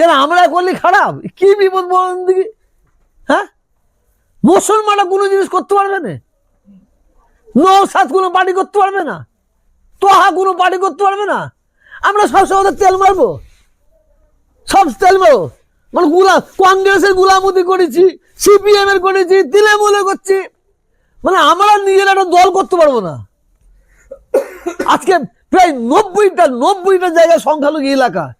কেন আমরা করলে খারাপ? কি বিপদ বলেন দেখি হ্যাঁ? মুসলমানরা কোনো জিনিস করতে পারবে না। নৌসাদ কোনো পার্টি করতে পারবে না। তোহা কোনো পার্টি করতে পারবে না। আমরা সবসময় ওদের তেল মারবো। সব তেল মারবো। মানে গুলা কংগ্রেসের গুলামতি করেছি সিপিএম এর করেছি, তৃণমূলে করছি। মানে আমরা নিজের একটা দল করতে পারব না। আজকে প্রায় নব্বইটা নব্বইটা জায়গায় সংখ্যালঘু এলাকা।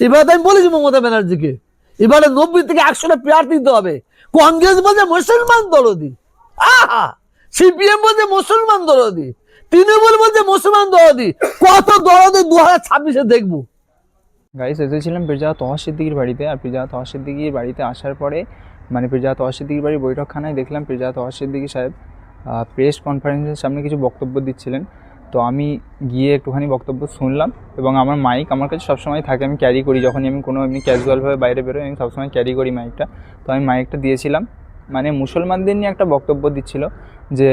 এবারে আমি বলেছি মমতা ব্যানার্জিকে। এবারে নব্বই থেকে একশোটা প্রার্থী দিতে হবে। কংগ্রেস বলছে মুসলমান দরদি। আহা! সিপিএম বলছে মুসলমান দরদি। তৃণমূল বলছে মুসলমান দরদি। কত দরদি দু হাজার ছাব্বিশে দেখব। গাইস এসেছিলাম পিরজা তহা সিদ্দিকির বাড়িতে, আর পিরজা তহা সিদ্দিকির বাড়িতে আসার পরে মানে পিরজা তহা সিদ্দিকির বাড়ির বৈঠকখানায় দেখলাম পিরজা তহা সিদ্দিকি সাহেব প্রেস কনফারেন্সের সামনে কিছু বক্তব্য দিচ্ছিলেন। তো আমি গিয়ে একটুখানি বক্তব্য শুনলাম এবং আমার মাইক আমার কাছে সবসময় থাকে, আমি ক্যারি করি। যখনই আমি কোনো এমনি ক্যাজুয়ালভাবে বাইরে বেরোই, আমি সবসময় ক্যারি করি মাইকটা তো আমি মাইকটা দিয়েছিলাম। মানে মুসলমানদের নিয়ে একটা বক্তব্য দিচ্ছিল যে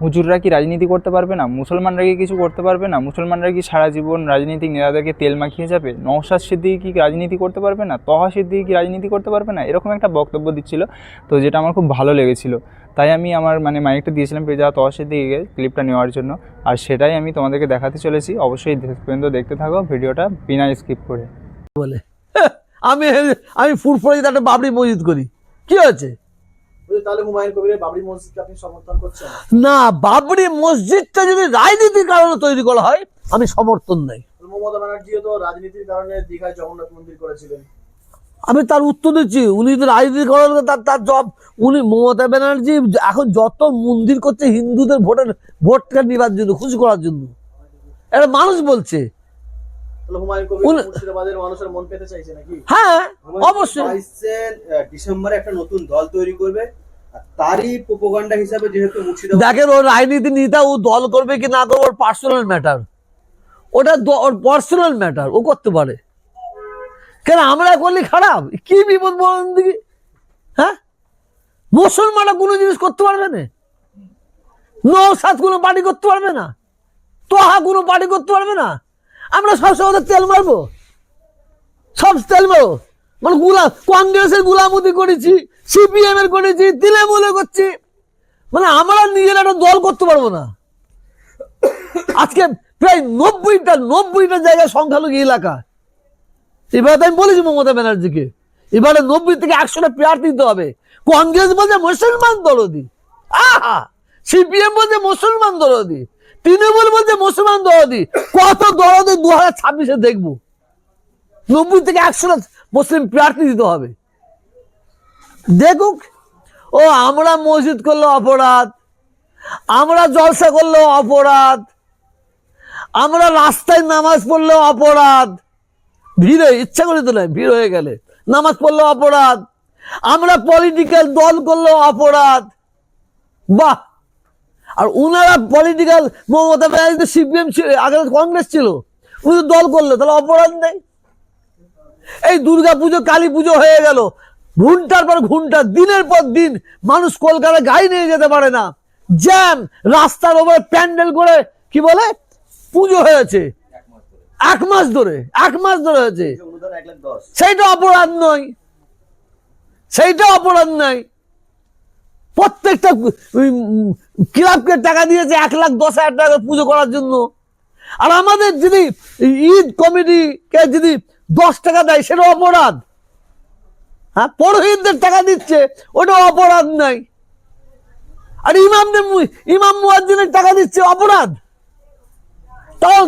হুজুররা কি রাজনীতি করতে পারবে না? মুসলমানরা কি কিছু করতে পারবে না? মুসলমানরা কি সারা জীবন রাজনীতিক নেতাদেরকে তেল মাখিয়ে যাবে? নওশাদ সিদ্দিকি কি রাজনীতি করতে পারবে না? তহা সিদ্দিকি কি রাজনীতি করতে পারবে না? এরকম একটা বক্তব্য দিচ্ছিল। তো যেটা আমার খুব ভালো লেগেছিল। তাই আমি আমার মানে মাইকটা দিয়েছিলাম পেজা তহা সিদ্দিকিকে ক্লিপটা নেওয়ার জন্য। আর সেটাই আমি তোমাদেরকে দেখাতে চলেছি। অবশ্যই পর্যন্ত দেখতে থাকো ভিডিওটা বিনা স্কিপ করে। বলে হ্যাঁ, আমি আমি ফুটফড়ে একটা বাবরি মসজিদ করি। কি হয়েছে? না বাবরি মসজিদটা যদি রাজনীতির কারণে তৈরি করা হয় আমি সমর্থন নাই। মমতা ব্যানার্জিও তো রাজনীতির কারণে দীঘায় জগন্নাথ মন্দির করেছিলেন। আমি তার উত্তর দিচ্ছি উনি তো রাজনীতি করার তার তার জব উনি মমতা ব্যানার্জি এখন যত মন্দির করছে হিন্দুদের ভোটের ভোটটা নেবার জন্য খুশি করার জন্য। একটা মানুষ বলছে। হ্যাঁ অবশ্যই। ডিসেম্বরে একটা নতুন দল তৈরি করবে। তারই প্রোপাগান্ডা হিসাবে যেহেতু মুর্শিদাবাদ দেখেন ওর রাজনীতি নেতা ও দল করবে কি না করবে ওর পার্সোনাল ম্যাটার ওটা দ- ওর পার্সোনাল ম্যাটার ও করতে পারে। কেন আমরা করলে খারাপ? কি বিপদ বলেন দেখি। হ্যাঁ? মুসলমানরা কোনো জিনিস করতে পারবে না। নৌসাদ কোনো পার্টি করতে পারবে না। তোহা কোনো পার্টি করতে পারবে না। আমরা সবসময় ওদের তেল মারবো। সব তেল মারবো। মানে গুলা কংগ্রেসের গুলামতি করেছি সিপিএম এর করেছি, তৃণমূলে করছি। মানে আমরা নিজের একটা দল করতে পারব না। আজকে প্রায় নব্বইটা নব্বইটা জায়গায় সংখ্যালঘু এলাকা। এবারে আমি বলেছি মমতা ব্যানার্জিকে, এবারে নব্বই থেকে একশোটা প্রার্থী দিতে হবে। কংগ্রেস বলছে মুসলমান দরদি। আহা! সিপিএম বলছে মুসলমান দরদি। তৃণমূল বলছে মুসলমান দরদি। কত দরদি দু হাজার ছাব্বিশে দেখব। নব্বই থেকে একশো মুসলিম প্রার্থী দিতে হবে। দেখুক, ও আমরা মসজিদ করলে অপরাধ, আমরা জলসা করলেও অপরাধ, আমরা রাস্তায় নামাজ পড়লেও অপরাধ। ভিড় ইচ্ছা করে তো ভিড় হয়ে গেলে। নামাজ পড়লেও অপরাধ, আমরা পলিটিক্যাল দল করলেও অপরাধ। বাহ! আর উনারা পলিটিক্যাল মমতা ব্যানার্জি সিপিএম ছিল আগে কংগ্রেস ছিল। উনি তো দল করল তাহলে অপরাধ নেই। এই দুর্গা পুজো কালী পুজো হয়ে গেল। ঘণ্টার পর ঘণ্টা দিনের পর দিন মানুষ কলকাতা গাড়ি নিয়ে যেতে পারে না। জ্যাম রাস্তার ওপরে প্যান্ডেল করে কি বলে? পুজো হয়েছে। এক মাস ধরে এক মাস ধরে হয়েছে। সেইটা অপরাধ নয়। সেইটা অপরাধ নয়। প্রত্যেকটা ক্লাবকে টাকা দিয়েছে এক লাখ দশ হাজার টাকা পুজো করার জন্য। আর আমাদের যদি ঈদ কমিটিকে যদি দশ টাকা দেয় সেটা অপরাধ। হ্যাঁ পরোহিতদের টাকা দিচ্ছে ওটা অপরাধ নাই। আর ইমামদের ইমাম মুয়াজ্জিনের টাকা দিচ্ছে অপরাধ। তাও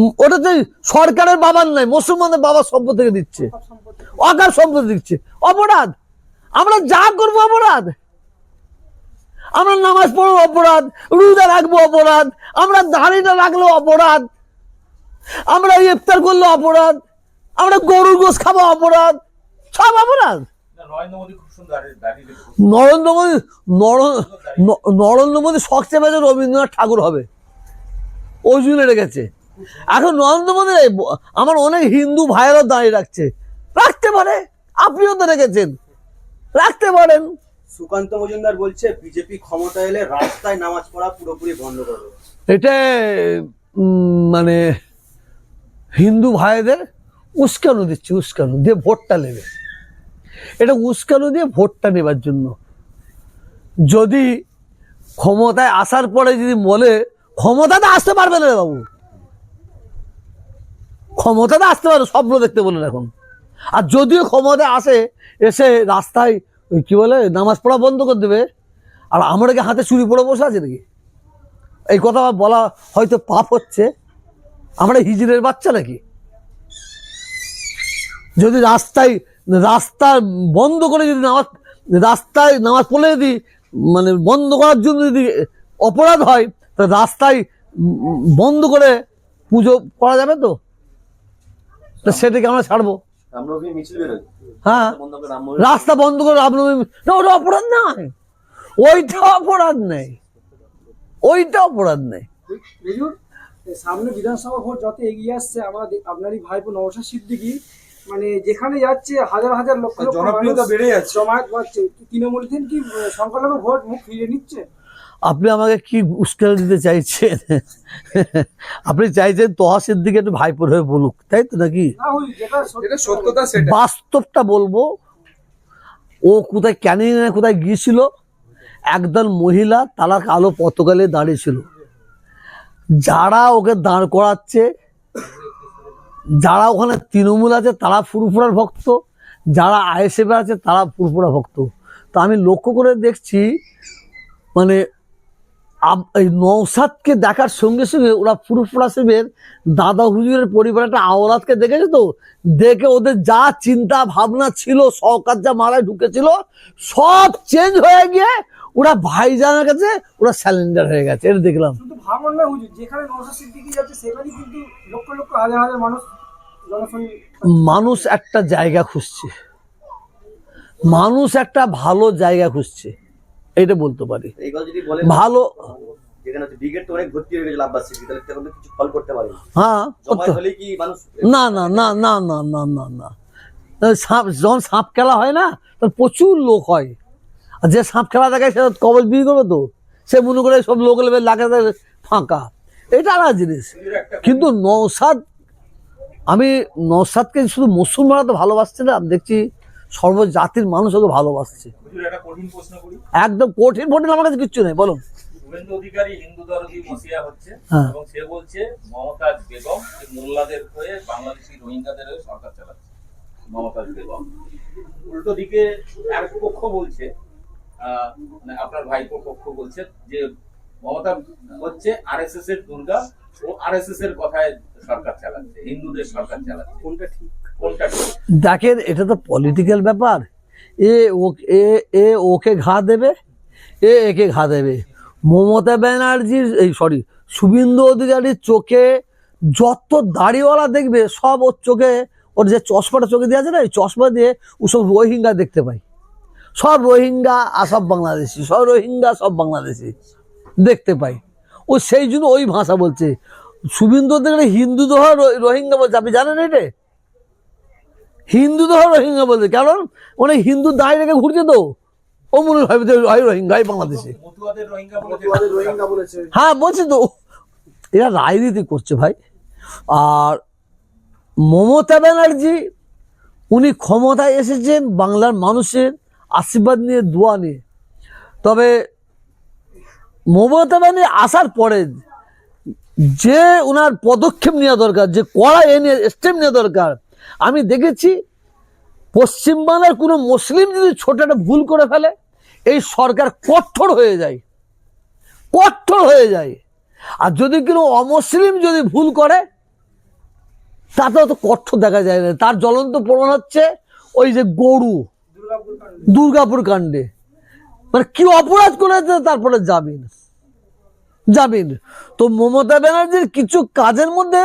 উম, ওটা তো সরকারের বাবার নাই মুসলমানের বাবার সম্পদ থেকে দিচ্ছে। অকার সম্পদ দিচ্ছে। অপরাধ। আমরা যা করব অপরাধ। আমরা নামাজ পড়ব অপরাধ রোজা রাখব অপরাধ আমরা দাঁড়িয়ে রাখলেও অপরাধ আমরা ইফতার করলে অপরাধ আমরা গরুর গোস খাব অপরাধ সব অপরাধ। নরেন্দ্র মোদী নরেন্দ্র মোদী শখ চেপেছে রবীন্দ্রনাথ ঠাকুর হবে। ওই জন্য রেখেছে এখন নরেন্দ্র মোদী আমার অনেক হিন্দু ভাইয়েরও দাঁড়িয়ে রাখছে। রাখতে পারে আপনিও তো রেখেছেন। রাখতে পারেন। সুকান্ত মজুমদার বলছে, বিজেপি ক্ষমতা এলে রাস্তায় নামাজ পড়া পুরোপুরি বন্ধ করবে এটা মানে হিন্দু ভাইদের উস্কানো দিচ্ছে, উস্কানো দিয়ে ভোটটা নেবে। এটা উস্কানো দিয়ে ভোটটা নেবার জন্য। যদি ক্ষমতায় আসার পরে যদি বলে, ক্ষমতাতে আসতে পারবে না বাবু। ক্ষমতাতে আসতে পারবে, স্বপ্ন দেখতে বলেন এখন। আর যদিও ক্ষমতা আসে, এসে রাস্তায় ওই কি বলে, নামাজ পড়া বন্ধ করে দেবে, আর আমরা কি হাতে চুরি পড়ে বসে আছে নাকি? এই কথা বলা হয়তো পাপ হচ্ছে। আমরা হিজড়ের বাচ্চা নাকি? যদি রাস্তায়, রাস্তা বন্ধ করে যদি নামাজ, রাস্তায় নামাজ পড়লে যদি মানে বন্ধ করার জন্য যদি অপরাধ হয়, তা রাস্তায় বন্ধ করে পুজো করা যাবে তো সেটাকে আমরা ছাড়বো। হ্যাঁ। রাস্তা বন্ধ করে রামনবমী না ওটা অপরাধ নয়। ওইটা অপরাধ নেই। ওইটা অপরাধ নেই। সামনে বিধানসভা ভোট যত এগিয়ে আসছে আমরা আপনারই ভাইপো নওশাদ সিদ্দিকী মানে যেখানে যাচ্ছে হাজার হাজার লক্ষ জনপ্রিয়তা বেড়ে যাচ্ছে। জমায়েত পাচ্ছে তৃণমূল থেকে কি সংখ্যালঘু ভোট মুখ ফিরিয়ে নিচ্ছে? আপনি আমাকে কি উস্কানি দিতে চাইছেন? আপনি চাইছেন তহাসের দিকে একটু ভাইপোর হয়ে বলুক তাই তো নাকি? বাস্তবটা বলব ও কোথায় ক্যানিংয়ে কোথায় গিয়েছিল? একদল মহিলা তারা কালো পতকালে দাঁড়িয়েছিল যারা ওকে দাঁড় করাচ্ছে যারা ওখানে তৃণমূল আছে তারা ফুরফুরার ভক্ত যারা আইএসএফ আছে তারা ফুরফুরা ভক্ত। তা আমি লক্ষ্য করে দেখছি মানে নৌসাদকে দেখার সঙ্গে সঙ্গে ওরা ফুরফুরা শিবের দাদা হুজুরের পরিবার একটা আওলাদকে দেখেছে তো? দেখে ওদের যা চিন্তা ভাবনা ছিল সরকার যা মারায় ঢুকেছিল সব চেঞ্জ হয়ে গিয়ে ওরা ভাইজানের কাছে ওরা স্যালেন্ডার হয়ে গেছে। এটা দেখলাম। মানুষ একটা জায়গা খুঁজছে। মানুষ একটা ভালো জায়গা খুঁজছে। এটা বলতে পারি। ভালো হয়ে না না না না না না না না। সাপ যখন সাপ খেলা হয় না তখন প্রচুর লোক হয়। আর যে সাপ খেলা দেখায় সে কবল বিয়ে করবে তো। সে মনে করে সব লোক লেবে লাগে ফাঁকা। এটা আলাদা জিনিস। কিন্তু নৌসাদ আমি নৌসাদকে শুধু মুসলমানরা তো ভালোবাসছে না আমি দেখছি সর্বজাতির মানুষ ওকে ভালোবাসছে। কঠিন প্রশ্ন করি। একদম কঠিন ফঠিন আমার কাছে কিচ্ছু নেই বলুন। শুভেন্দু অধিকারী হিন্দু দরদি মসিয়া হচ্ছে হ্যাঁ। এবং সে বলছে মমতাজ বেগম মোল্লাদের হয়ে বাংলাদেশি রোহিঙ্গাদের হয়ে সরকার চালাচ্ছে মমতাজ বেগম। উল্টো দিকে এক পক্ষ বলছে আহ, মানে আপনার ভাইপো পক্ষ বলছে যে মমতা হচ্ছে আরএসএস এর দুর্গা ও আরএসএস এর কথায় সরকার চালাচ্ছে হিন্দুদের সরকার চালাচ্ছে। কোনটা ঠিক? কোনটা ঠিক? দেখেন এটা তো পলিটিক্যাল ব্যাপার। এ ও এ ওকে ঘা দেবে, এ একে ঘা দেবে। মমতা ব্যানার্জির, এই সরি শুভেন্দু অধিকারীর চোখে যত দাড়িওয়ালা দেখবে, সব ওর চোখে, ওর যে চশমাটা চোখে দিয়ে আছে না, এই চশমা দিয়ে ও সব রোহিঙ্গা দেখতে পাই সব রোহিঙ্গা আর সব বাংলাদেশি, সব রোহিঙ্গা, সব বাংলাদেশি দেখতে পাই ও সেই জন্য ওই ভাষা বলছে। শুভেন্দু অধিকারী হিন্দু দোহ রোহিঙ্গা বলছে, আপনি জানেন এটা? হিন্দু তো রোহিঙ্গা বলছে কারণ অনেক হিন্দু দাঁড়িয়ে রেখে ঘুরছে তো। ও মনে হয় যে হয় রোহিঙ্গা বাংলাদেশে। হ্যাঁ বলছি তো এরা রাজনীতি করছে ভাই। আর মমতা ব্যানার্জি উনি ক্ষমতায় এসেছেন বাংলার মানুষের আশীর্বাদ নিয়ে দোয়া নিয়ে। তবে মমতা ব্যানার্জি আসার পরে যে ওনার পদক্ষেপ নেওয়া দরকার যে কড়া এ নিয়ে স্টেপ নেওয়া দরকার আমি দেখেছি পশ্চিমবাংলার কোনো মুসলিম যদি ছোট একটা ভুল করে ফেলে, এই সরকার কঠোর হয়ে যায়। কঠোর হয়ে যায়। আর যদি কোনো অমুসলিম যদি ভুল করে তাতে অত কঠোর দেখা যায় না। তার জ্বলন্ত প্রমাণ হচ্ছে ওই যে গরু, দুর্গাপুর কাণ্ডে। মানে কি অপরাধ করেছে তারপরে জামিন। জামিন। তো মমতা ব্যানার্জির কিছু কাজের মধ্যে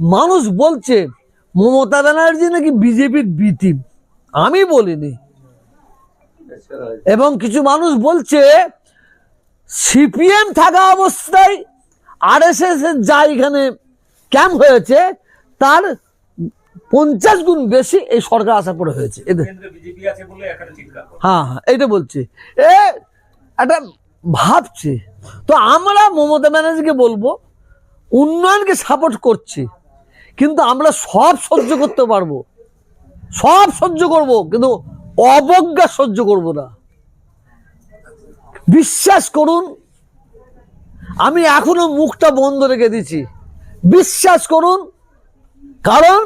মানুষ বলছে মমতা ব্যানার্জি নাকি বিজেপির বিটিম আমি বলিনি। এবং কিছু মানুষ বলছে সিপিএম থাকা অবস্থায় আরএসএস এর যা এখানে ক্যাম্প হয়েছে তার পঞ্চাশ গুণ বেশি এই সরকার আসার পরে হয়েছে। এদের করে। হ্যাঁ হ্যাঁ এইটা বলছে। এ একটা ভাবছে। তো আমরা মমতা ব্যানার্জিকে বলব উন্নয়নকে সাপোর্ট করছি। কিন্তু আমরা সব সহ্য করতে পারব। সব সহ্য করব, কিন্তু অবজ্ঞা সহ্য করব না। বিশ্বাস করুন, আমি এখনও মুখটা বন্ধ রেখে দিচ্ছি। বিশ্বাস করুন, কারণ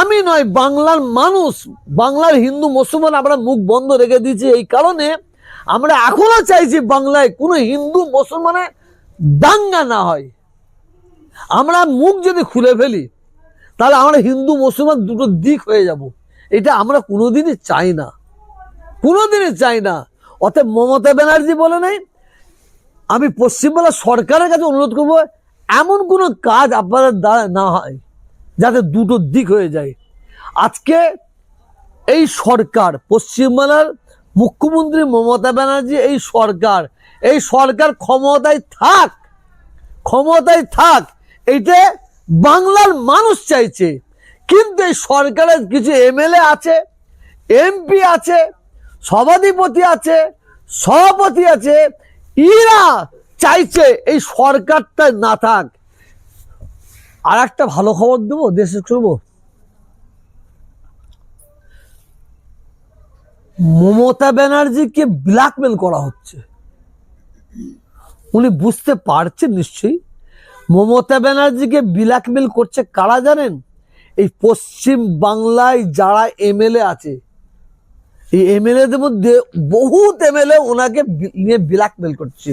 আমি নয়, বাংলার মানুষ, বাংলার হিন্দু, মুসলমান, আমরা মুখ বন্ধ রেখে দিয়েছি এই কারণে আমরা এখনও চাইছি বাংলায় কোনো হিন্দু, মুসলমানের দাঙ্গা না হয়। আমরা মুখ যদি খুলে ফেলি, তাহলে আমরা হিন্দু, মুসলমান দুটো দিক হয়ে যাব। এটা আমরা কোনোদিনই চাই না। কোনোদিনই চাই না। অতএব মমতা ব্যানার্জি বলে নাই, আমি পশ্চিমবাংলা সরকারের কাছে অনুরোধ করব, এমন কোনো কাজ আপনাদের দ্বারা না হয়, যাতে দুটো দিক হয়ে যায়। আজকে এই সরকার পশ্চিমবাংলার মুখ্যমন্ত্রী মমতা ব্যানার্জি এই সরকার এই সরকার ক্ষমতায় থাক ক্ষমতায় থাক এইটা বাংলার মানুষ চাইছে। কিন্তু এই সরকারের কিছু এমএলএ আছে, এমপি আছে, সভাধিপতি আছে, সভাপতি আছে ইরা চাইছে এই সরকারটা না থাক। আর একটা ভালো খবর দেবো, দেশে করব? মমতা ব্যানার্জিকে ব্ল্যাকমেল করা হচ্ছে। উনি বুঝতে পারছেন নিশ্চয়ই? মমতা ব্যানার্জিকে ব্ল্যাকমেল করছে কারা জানেন? এই পশ্চিম বাংলায় যারা এমএলএ আছে, এই এমএলএদের মধ্যে বহুত এমএলএ ওনাকে নিয়ে ব্ল্যাকমেল করছে।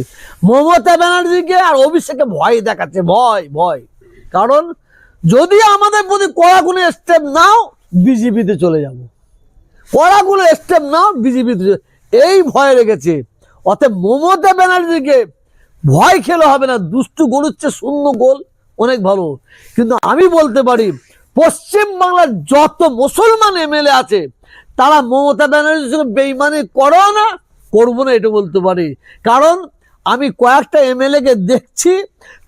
মমতা ব্যানার্জিকে আর অভিষেকে ভয় দেখাচ্ছে, ভয় ভয়। কারণ যদি আমাদের প্রতি কড়া কোনো স্টেপ নাও, বিজেপিতে চলে যাব। কড়া কোনো স্টেপ নাও, বিজেপিতে এই ভয় রেখেছে। অতএব মমতা ব্যানার্জিকে ভয় খেলে হবে না, দুষ্টু গরুচ্ছে শূন্য গোল অনেক ভালো। কিন্তু আমি বলতে পারি, পশ্চিম বাংলার যত মুসলমান এমএলএ আছে, তারা মমতা ব্যানার্জির সঙ্গে বেইমানি করো না, করব না এটা বলতে পারি। কারণ আমি কয়েকটা এমএলএ কে দেখছি,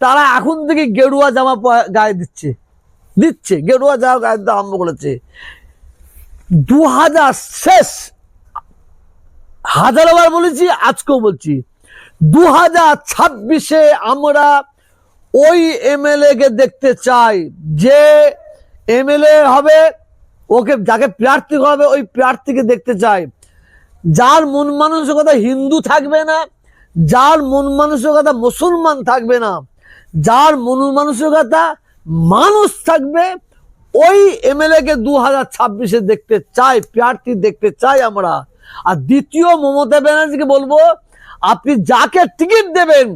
তারা এখন থেকে গেরুয়া জামা গায়ে দিচ্ছে দিচ্ছে, গেরুয়া জামা গায়ে দিতে আরম্ভ করেছে। দু হাজার শেষ, হাজারবার বলেছি, আজকেও বলছি। দু হাজার ছাব্বিশে আমরা ওই এমএলএ কে দেখতে চাই। যে এমএলএ হবে, ওকে যাকে প্রার্থী হবে, ওই প্রার্থীকে দেখতে চাই। যার মন মানসিকতা হিন্দু থাকবে না, যার মন মানসিকতা মুসলমান থাকবে না, যার মন মানসিকতা মানুষ থাকবে, ওই এমএলএ কে দু হাজার ছাব্বিশে দেখতে চাই, প্রার্থী দেখতে চাই আমরা। আর দ্বিতীয় মমতা ব্যানার্জিকে বলব আপনি যাকে টিকিট দেবেন,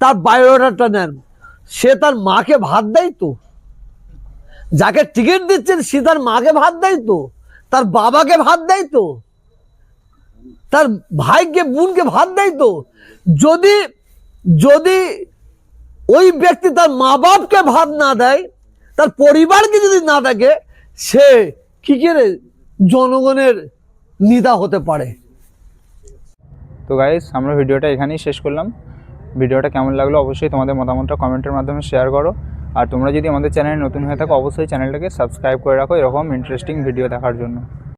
তার বায়োডাটা নেন। সে তার মাকে ভাত দেয় তো। যাকে টিকিট দিচ্ছেন, সে তার মাকে ভাত দেয় তো। তার বাবাকে ভাত দেয় তো। তার ভাইকে, বোনকে ভাত দেয় তো। যদি যদি ওই ব্যক্তি তার মা বাপকে ভাত না দেয়, তার পরিবারকে যদি না দেখে, সে কি করে জনগণের নিদা হতে পারে? তো গাইজ আমরা ভিডিওটা এখানেই শেষ করলাম। ভিডিওটা কেমন লাগল অবশ্যই তোমাদের মতামতটা কমেন্টের মাধ্যমে শেয়ার করো। আর তোমরা যদি আমাদের চ্যানেলে নতুন হয়ে থাকো, অবশ্যই চ্যানেলটাকে সাবস্ক্রাইব করে রাখো, এরকম ইন্টারেস্টিং ভিডিও দেখার জন্য।